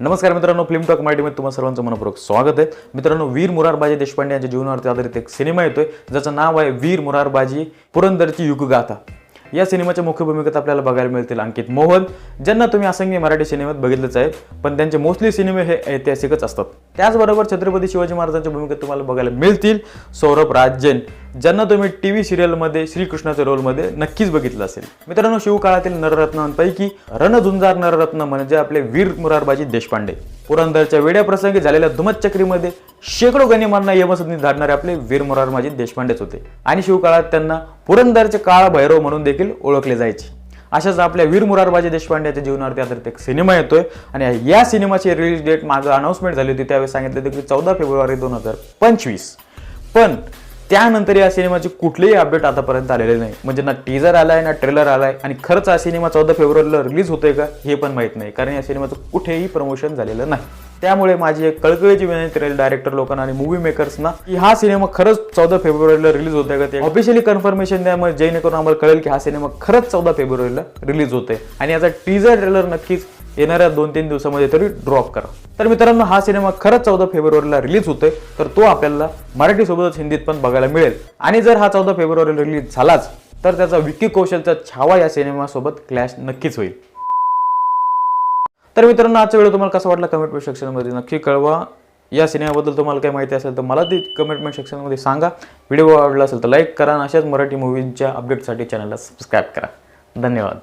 नमस्कार मित्रांनो film talk मराठीमध्ये तुम्हाला सर्वांचं मनपूर्वक स्वागत आहे. मित्रांनो वीर मुरारबाजी देशपांडे यांच्या जीवनावरती आधारित एक सिनेमा येतोय ज्याचं नाव आहे वीर मुरारबाजी पुरंदरची युगगाथा. या सिनेमाच्या मुख्य भूमिकेत आपल्याला बघायला मिळतील अंकित मोहन ज्यांना तुम्ही असंख्य मराठी सिनेमात बघितलंच आहे पण त्यांचे मोस्टली सिनेमे हे ऐतिहासिकच असतात. त्याचबरोबर छत्रपती शिवाजी महाराजांच्या भूमिकेत तुम्हाला बघायला मिळतील सौरभ राजन ज्यांना तुम्ही टी व्ही सिरियलमध्ये श्रीकृष्णाच्या रोलमध्ये नक्कीच बघितलं असेल. मित्रांनो शिवकाळातील नररत्नांपैकी रणझुंजार नररत्न म्हणजे आपले वीर मुरारबाजी देशपांडे. पुरंदरच्या वेड्या प्रसंगी झालेल्या धुमतचक्रीमध्ये शेकडो गणिमांना यमसदनी धाडणारे आपले वीर मुरारमाजी देशपांडेच होते. आणि शिवकाळात त्यांना पुरंदरचे काळ भैरव म्हणून देखील ओळखले जायचे. अशाच आपल्या वीर मुरारबाजी देशपांड्याच्या जीवनावरती आधारित एक सिनेमा येतोय. आणि या सिनेमाची रिलीज डेट मागं अनाऊन्समेंट झाली होती त्यावेळी सांगितलं होतं की चौदा फेब्रुवारी दोन हजार पंचवीस. पण त्यानंतर या सिनेमाचे कुठलेही अपडेट आतापर्यंत आलेले नाही. म्हणजे ना टीजर आलाय ना ट्रेलर आलाय. आणि खरंच हा सिनेमा चौदा फेब्रुवारीला रिलीज होतोय का हे पण माहीत नाही. कारण या सिनेमाचं कुठेही प्रमोशन झालेलं नाही. त्यामुळे माझी एक कळकळीची विनंती करेल डायरेक्टर लोकांना आणि मूवी मेकर्सना की हा सिनेमा खरंच चौदा फेब्रुवारीला रिलीज होतोय का ते ऑफिशियली कन्फर्मेशन द्या. मग जेणेकरून आम्हाला कळेल की हा सिनेमा खरंच चौदा फेब्रुवारीला रिलीज होतोय. आणि याचा टीजर ट्रेलर नक्कीच येणाऱ्या दोन तीन दिवसामध्ये तरी ड्रॉप करा. तर मित्रांनो हा सिनेमा खरंच चौदा फेब्रुवारीला रिलीज होतोय. तर तो आपल्याला मराठीसोबतच हिंदीत पण बघायला मिळेल. आणि जर हा चौदा फेब्रुवारीला रिलीज झालाच तर त्याचा विक्की कौशलचा छावा या सिनेमासोबत क्लॅश नक्कीच होईल. तर मित्रांनो आजचा व्हिडिओ तुम्हाला कसा वाटला कमेंटमेंट सेक्शनमध्ये नक्की कळवा. या सिनेमाबद्दल तुम्हाला काही माहिती असेल तर मला ती कमेंटमेंट सेक्शनमध्ये सांगा. व्हिडिओ आवडला असेल तर लाईक करा आणि अशाच मराठी मूवींच्या अपडेटसाठी चॅनलला सबस्क्राईब करा. धन्यवाद.